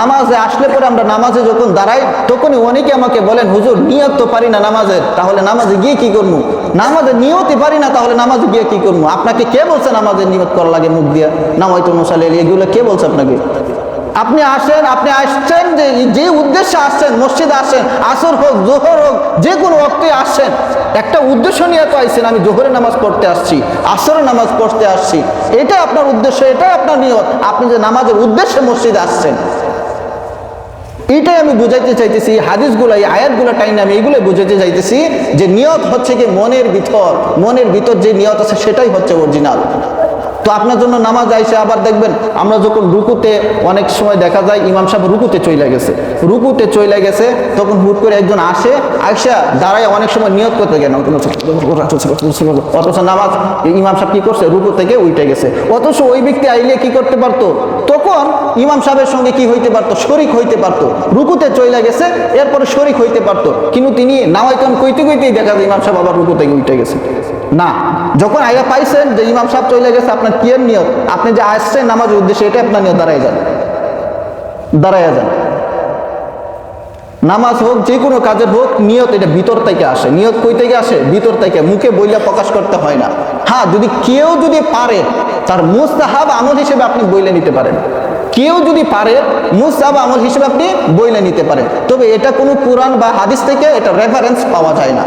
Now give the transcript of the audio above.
নামাজে আসলে পরে আমরা নামাজে যখন দাঁড়াই, তখনই অনেকে আমাকে বলেন, হুজুর, নিয়ত তো পারি না নামাজের তাহলে নামাজে গিয়ে কি করব? নামাজে নিয়তই পারি না, তাহলে নামাজে গিয়ে কি করব? আপনাকে কে বলছে নামাজের নিয়ত করা লাগে মুখ দিয়ে? নামাইতো মুসালে এগুলো কে বলছে আপনাকে? আপনি আসেন, আপনি আসছেন, যে যে উদ্দেশ্যে আসছেন, মসজিদে আসেন, আসর হোক, জোহর হোক, যে কোনো অক্তে আসছেন একটা উদ্দেশ্য নিয়ে তো আইসেন আমি জোহরের নামাজ পড়তে আসছি আসরের নামাজ পড়তে আসছি। এটাই আপনার উদ্দেশ্য, এটাই আপনার নিয়ত। আপনি যে নামাজের উদ্দেশ্যে মসজিদে আসছেন এটাই আমি বুঝাইতে চাইতেছি, হাদিসগুলো, এই আয়াতগুলো টাইম আমি এইগুলো বুঝাইতে চাইতেছি যে নিয়ত হচ্ছে কি মনের ভিতর মনের ভিতর যে নিয়ত আছে সেটাই হচ্ছে অরিজিনাল তো আপনার জন্য নামাজ আইসে আবার দেখবেন, আমরা যখন রুকুতে অনেক সময় দেখা যায়, ইমাম সাহেব রুকুতে চলে গেছে। রুকুতে চলে গেছে, তখন হুট করে একজন আসে, আইসা দাঁড়ায় অনেক সময় নিয়ত করতে গেল, অথচ নামাজ, ইমাম সাহেব কি করছে, রুকু থেকে উঠে গেছে। অথচ ওই ব্যক্তি আইলে কি করতে পারতো? তখন ইমাম সাহেবের সঙ্গে কি হইতে পারতো? শরিক হইতে পারতো। রুকুতে চলে গেছে, এরপরে শরিক হইতে পারতো। কিন্তু তিনি নামাইতন কইতে কইতেই দেখা যায়, ইমাম সাহেব আবার রুকু থেকে উঠে গেছে। না, যখন আইয়া পাইছেন যে ইমাম সাহেব চলে গেছে, আপনার কি নিয়ত? আপনি যে আসছেন নামাজের উদ্দেশ্যে, এটা আপনার নিয়ত দাঁড়াই যান। দাঁড়াইয়া যান। নামাজ হোক, যে কোনো কাজের হোক, নিয়ত এটা ভিতর থেকে আসে। নিয়ত কই থেকে আসে? ভিতর থেকে, মুখে বইলা প্রকাশ করতে হয় না। হ্যাঁ যদি কেউ যদি পারে, তার মুস্তাহাব আমল হিসেবে আপনি বইলে নিতে পারেন। কেউ যদি পারে, মুস্তাহাব আমল হিসেবে আপনি বইলে নিতে পারেন। তবে এটা কোনো কোরআন বা হাদিস থেকে এটা রেফারেন্স পাওয়া যায় না।